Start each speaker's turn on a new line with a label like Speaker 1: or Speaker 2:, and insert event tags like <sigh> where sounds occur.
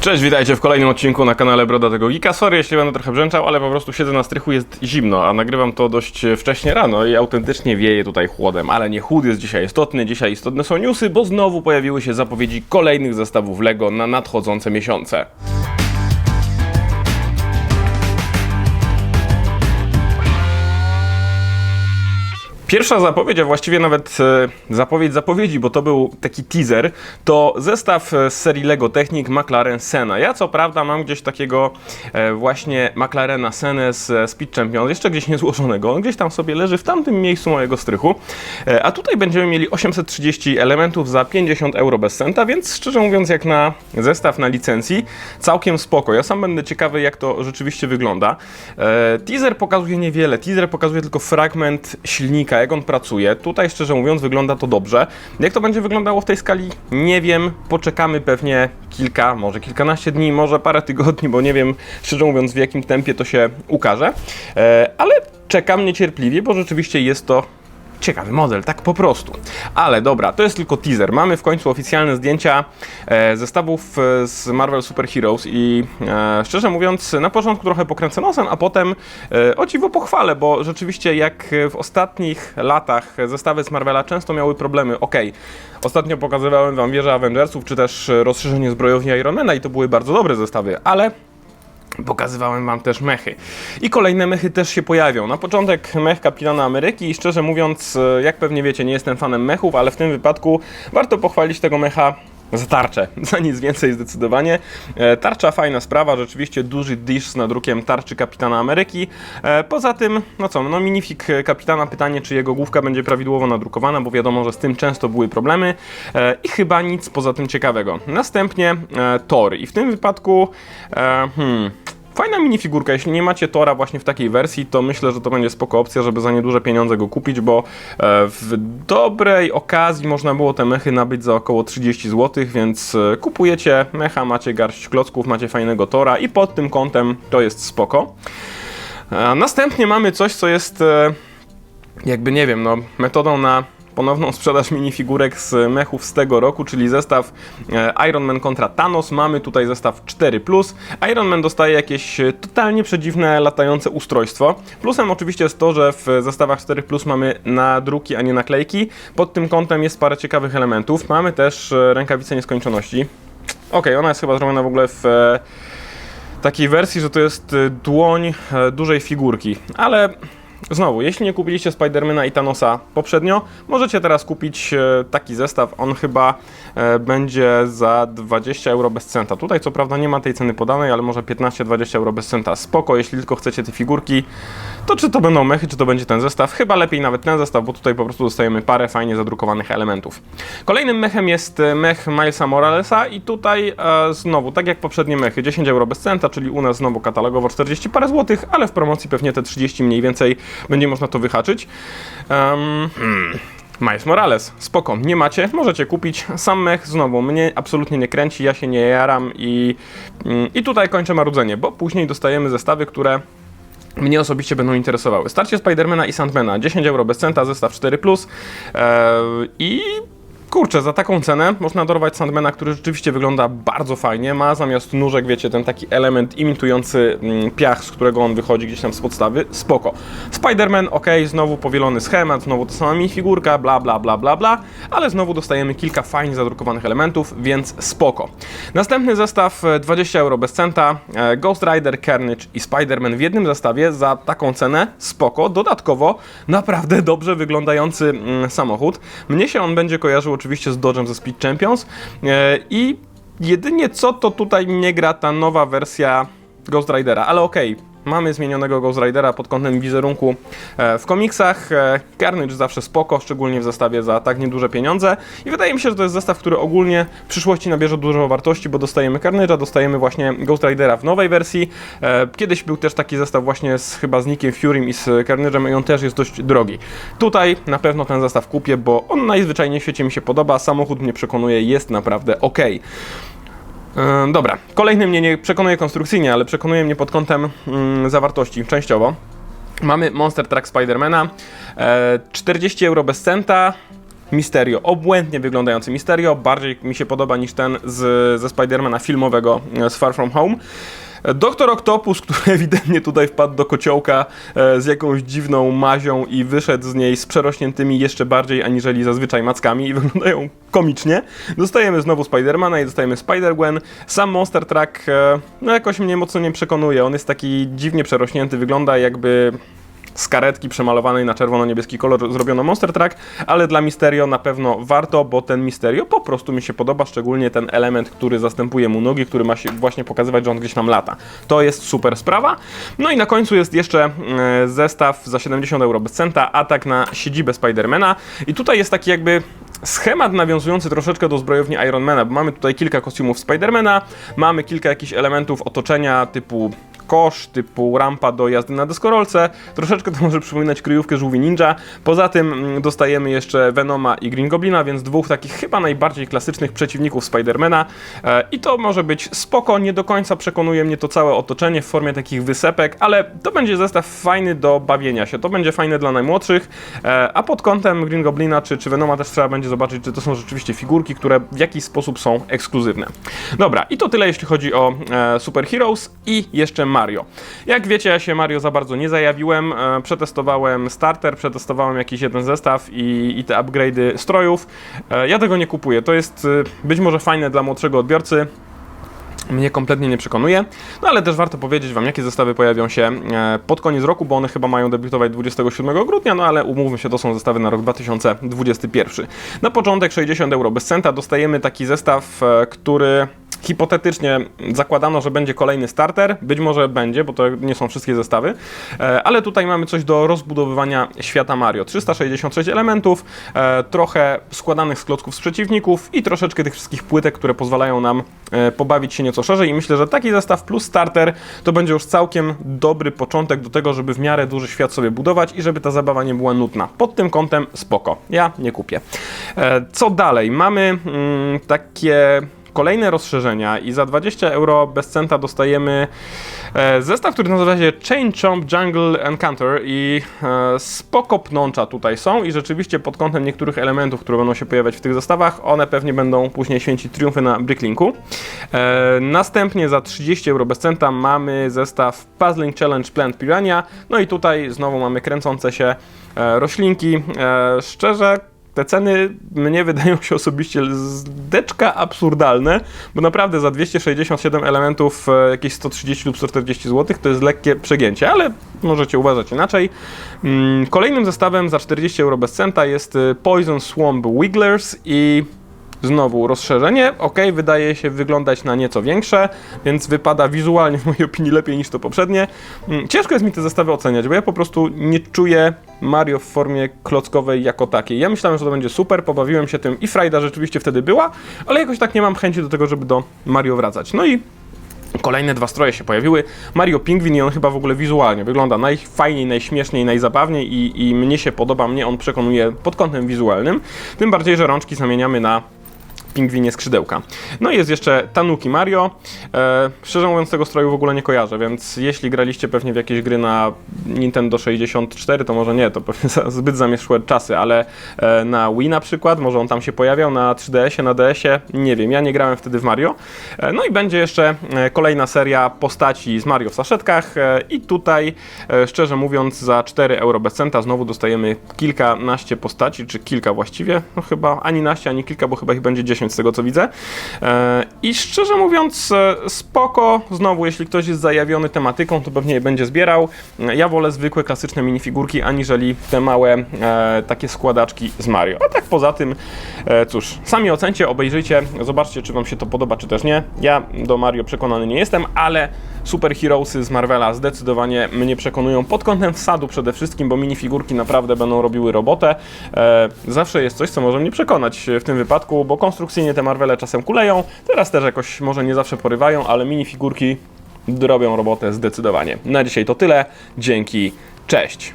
Speaker 1: Cześć, witajcie w kolejnym odcinku na kanale Broda tego Geeka. Sorry, jeśli będę trochę brzęczał, ale po prostu siedzę na strychu, jest zimno, a nagrywam to dość wcześnie rano i autentycznie wieje tutaj chłodem. Ale nie chłód jest dzisiaj istotny, dzisiaj istotne są newsy, bo znowu pojawiły się zapowiedzi kolejnych zestawów LEGO na nadchodzące miesiące. Pierwsza zapowiedź, a właściwie nawet e, zapowiedź zapowiedzi, bo to był taki teaser, to zestaw e, z serii Lego Technic McLaren Senna. Ja co prawda mam gdzieś takiego e, właśnie McLarena Senę z Speed Champions, jeszcze gdzieś niezłożonego, on gdzieś tam sobie leży w tamtym miejscu mojego strychu, a tutaj będziemy mieli 830 elementów za 50 euro bez centa, więc szczerze mówiąc jak na zestaw na licencji, całkiem spoko. Ja sam będę ciekawy jak to rzeczywiście wygląda. Teaser pokazuje niewiele, teaser pokazuje tylko fragment silnika, jak on pracuje. Tutaj szczerze mówiąc wygląda to dobrze. Jak to będzie wyglądało w tej skali? Nie wiem. Poczekamy pewnie kilka, może kilkanaście dni, może parę tygodni, bo nie wiem szczerze mówiąc w jakim tempie to się ukaże. E, ale czekam niecierpliwie, bo rzeczywiście jest to Ciekawy model, tak po prostu. Ale dobra, to jest tylko teaser. Mamy w końcu oficjalne zdjęcia e, zestawów e, z Marvel Super Heroes i e, szczerze mówiąc, na początku trochę pokręcę nosem, a potem e, o dziwo pochwalę, bo rzeczywiście jak w ostatnich latach zestawy z Marvela często miały problemy. Okej, ostatnio pokazywałem wam wieżę Avengersów, czy też e, rozszerzenie zbrojowni Ironmana i to były bardzo dobre zestawy, ale Pokazywałem wam też mechy. I kolejne mechy też się pojawią. Na początek mech Kapitana Ameryki i szczerze mówiąc, e, jak pewnie wiecie, nie jestem fanem mechów, ale w tym wypadku warto pochwalić tego mecha za tarczę, <laughs> za nic więcej zdecydowanie. E, Tarcza fajna sprawa, rzeczywiście duży dish z nadrukiem tarczy Kapitana Ameryki. E, Poza tym, no co, no minifik Kapitana, pytanie czy jego główka będzie prawidłowo nadrukowana, bo wiadomo, że z tym często były problemy E, i chyba nic poza tym ciekawego. Następnie Thor i w tym wypadku, hmm, Fajna minifigurka, jeśli nie macie Tora właśnie w takiej wersji, to myślę, że to będzie spoko opcja, żeby za nieduże pieniądze go kupić, bo e, w dobrej okazji można było te mechy nabyć za około 30 zł, więc e, kupujecie mecha, macie garść klocków, macie fajnego Tora i pod tym kątem to jest spoko. Następnie mamy coś, co jest e, jakby nie wiem, no metodą na ponowną sprzedaż minifigurek z mechów z tego roku, czyli zestaw e, Iron Man kontra Thanos. Mamy tutaj zestaw 4+. Iron Man dostaje jakieś e, totalnie przedziwne latające ustrojstwo. Plusem oczywiście jest to, że w zestawach 4+, mamy nadruki, a nie naklejki. Pod tym kątem jest parę ciekawych elementów. Mamy też e, rękawicę nieskończoności. Okej, ona jest chyba zrobiona w ogóle w takiej wersji, że to jest dłoń dużej figurki, ale znowu, jeśli nie kupiliście Spidermana i Thanosa poprzednio, możecie teraz kupić e, taki zestaw, on chyba e, będzie za 20 euro bez centa. Tutaj co prawda nie ma tej ceny podanej, ale może 15-20 euro bez centa. Spoko, jeśli tylko chcecie te figurki, to czy to będą mechy, czy to będzie ten zestaw? Chyba lepiej nawet ten zestaw, bo tutaj po prostu dostajemy parę fajnie zadrukowanych elementów. Kolejnym mechem jest e, mech Milesa Moralesa i tutaj e, znowu, tak jak poprzednie mechy, 10 euro bez centa, czyli u nas znowu katalogowo 40 parę złotych, ale w promocji pewnie te 30 mniej więcej będzie można to wyhaczyć. Um, hmm. Miles Morales, spoko, nie macie, możecie kupić. Sam mech znowu mnie absolutnie nie kręci, ja się nie jaram i, mm, i tutaj kończę marudzenie, bo później dostajemy zestawy, które mnie osobiście będą interesowały. Starcie Spidermana i Sandmana, 10 euro bez centa, zestaw 4+, plus, i kurczę, za taką cenę można dorwać Sandmana, który rzeczywiście wygląda bardzo fajnie, ma zamiast nóżek, wiecie, ten taki element imitujący mm, piach, z którego on wychodzi gdzieś tam z podstawy, spoko. Spider-Man, ok, znowu powielony schemat, znowu ta sama minifigurka, bla bla bla bla bla, ale znowu dostajemy kilka fajnie zadrukowanych elementów, więc spoko. Następny zestaw, e, 20 euro bez centa, e, Ghost Rider, Carnage i Spider-Man w jednym zestawie za taką cenę, spoko. Dodatkowo naprawdę dobrze wyglądający mm, samochód. Mnie się on będzie kojarzył oczywiście z Dodge'em ze Speed Champions e, i jedynie co to tutaj nie gra ta nowa wersja Ghost Ridera, ale okej. Mamy zmienionego Ghost Ridera pod kątem wizerunku e, w komiksach. E, Carnage zawsze spoko, szczególnie w zestawie za tak nieduże pieniądze. I wydaje mi się, że to jest zestaw, który ogólnie w przyszłości nabierze dużo wartości, bo dostajemy Carnage'a, dostajemy właśnie Ghost Ridera w nowej wersji. E, Kiedyś był też taki zestaw właśnie z chyba z Nickiem Furym i z Carnage'em i on też jest dość drogi. Tutaj na pewno ten zestaw kupię, bo on najzwyczajniej w świecie mi się podoba, samochód mnie przekonuje, jest naprawdę ok. E, Dobra, kolejny mnie nie przekonuje konstrukcyjnie, ale przekonuje mnie pod kątem mm, zawartości częściowo. Mamy Monster Truck Spidermana, e, 40 euro bez centa. Mysterio, obłędnie wyglądający Mysterio, bardziej mi się podoba niż ten z, ze Spidermana filmowego e, z Far From Home. Doktor Octopus, który <laughs> ewidentnie tutaj wpadł do kociołka e, z jakąś dziwną mazią i wyszedł z niej z przerośniętymi jeszcze bardziej aniżeli zazwyczaj mackami i <laughs> wyglądają komicznie. Dostajemy znowu Spidermana i dostajemy Spider-Gwen. Sam Monster Truck e, no jakoś mnie mocno nie przekonuje. On jest taki dziwnie przerośnięty, wygląda jakby z karetki przemalowanej na czerwono-niebieski kolor zrobiono Monster Truck, ale dla Misterio na pewno warto, bo ten Misterio po prostu mi się podoba, szczególnie ten element, który zastępuje mu nogi, który ma się właśnie pokazywać, że on gdzieś tam lata. To jest super sprawa. No i na końcu jest jeszcze e, zestaw za 70 euro bez centa, atak na siedzibę Spidermana i tutaj jest taki jakby schemat nawiązujący troszeczkę do zbrojowni Ironmana, bo mamy tutaj kilka kostiumów Spidermana, mamy kilka jakichś elementów otoczenia typu kosz, typu rampa do jazdy na deskorolce. Troszeczkę to może przypominać kryjówkę żółwi ninja. Poza tym mm, dostajemy jeszcze Venoma i Green Goblina, więc dwóch takich chyba najbardziej klasycznych przeciwników Spidermana. E, I to może być spoko, nie do końca przekonuje mnie to całe otoczenie w formie takich wysepek, ale to będzie zestaw fajny do bawienia się. To będzie fajne dla najmłodszych, e, a pod kątem Green Goblina czy, czy Venoma też trzeba będzie zobaczyć, czy to są rzeczywiście figurki, które w jakiś sposób są ekskluzywne. Dobra, i to tyle jeśli chodzi o e, Super Heroes i jeszcze Mario. Jak wiecie, ja się Mario za bardzo nie zajawiłem. E, przetestowałem starter, przetestowałem jakiś jeden zestaw i, i te upgrade'y strojów. E, ja tego nie kupuję. To jest e, być może fajne dla młodszego odbiorcy. Mnie kompletnie nie przekonuje, no ale też warto powiedzieć Wam, jakie zestawy pojawią się e, pod koniec roku, bo one chyba mają debiutować 27 grudnia, no ale umówmy się, to są zestawy na rok 2021. Na początek 60 euro bez centa dostajemy taki zestaw, e, który hipotetycznie zakładano, że będzie kolejny starter. Być może będzie, bo to nie są wszystkie zestawy, e, ale tutaj mamy coś do rozbudowywania świata Mario. 366 elementów, trochę składanych z klocków z przeciwników i troszeczkę tych wszystkich płytek, które pozwalają nam pobawić się nieco szerzej i myślę, że taki zestaw plus starter to będzie już całkiem dobry początek do tego, żeby w miarę duży świat sobie budować i żeby ta zabawa nie była nudna. Pod tym kątem spoko. Ja nie kupię. Co dalej? Mamy mm, takie kolejne rozszerzenia i za 20 euro bez centa dostajemy e, zestaw, który nazywa się Chain Chomp Jungle Encounter i e, spoko pnącza tutaj są i rzeczywiście pod kątem niektórych elementów, które będą się pojawiać w tych zestawach, one pewnie będą później święcić triumfy na Bricklinku. E, następnie za 30 euro bez centa mamy zestaw Puzzling Challenge Plant Piranha, no i tutaj znowu mamy kręcące się e, roślinki. E, szczerze, te ceny mnie wydają się osobiście zdeczka absurdalne, bo naprawdę za 267 elementów e, jakieś 130 lub 140 zł to jest lekkie przegięcie, ale możecie uważać inaczej. Mm, kolejnym zestawem za 40 euro bez centa jest e, Poison Swamp Wigglers i Znowu rozszerzenie, ok, wydaje się wyglądać na nieco większe, więc wypada wizualnie w mojej opinii lepiej niż to poprzednie. Mm, ciężko jest mi te zestawy oceniać, bo ja po prostu nie czuję Mario w formie klockowej jako takiej. Ja myślałem, że to będzie super, pobawiłem się tym i frajda rzeczywiście wtedy była, ale jakoś tak nie mam chęci do tego, żeby do Mario wracać. No i Kolejne dwa stroje się pojawiły. Mario Pingwin i on chyba w ogóle wizualnie wygląda najfajniej, najśmieszniej, najzabawniej i, i mnie się podoba, mnie on przekonuje pod kątem wizualnym. Tym bardziej, że rączki zamieniamy na pingwinie skrzydełka. No i jest jeszcze Tanuki Mario. E, szczerze mówiąc tego stroju w ogóle nie kojarzę, więc jeśli graliście pewnie w jakieś gry na Nintendo 64, to może nie, to pewnie za, zbyt zamieszłe czasy, ale e, na Wii na przykład, może on tam się pojawiał, na 3DS-ie, na DS-ie, nie wiem, ja nie grałem wtedy w Mario. E, no i będzie jeszcze e, kolejna seria postaci z Mario w saszetkach e, i tutaj, e, szczerze mówiąc, za 4 euro bez centa znowu dostajemy kilkanaście postaci, czy kilka właściwie, no chyba ani naście, ani kilka, bo chyba ich będzie 10 z tego co widzę. E, I szczerze mówiąc, e, spoko. Znowu, jeśli ktoś jest zajawiony tematyką, to pewnie je będzie zbierał. Ja wolę zwykłe, klasyczne minifigurki, aniżeli te małe e, takie składaczki z Mario. A tak poza tym, cóż, sami ocencie, obejrzyjcie, zobaczcie, czy Wam się to podoba, czy też nie. Ja do Mario przekonany nie jestem, ale Super Heroesy z Marvela zdecydowanie mnie przekonują pod kątem wsadu przede wszystkim, bo minifigurki naprawdę będą robiły robotę. zawsze jest coś, co może mnie przekonać w tym wypadku, bo konstrukcja Tradycyjnie te Marvele czasem kuleją, teraz też jakoś może nie zawsze porywają, ale minifigurki robią robotę zdecydowanie. Na dzisiaj to tyle. Dzięki, cześć!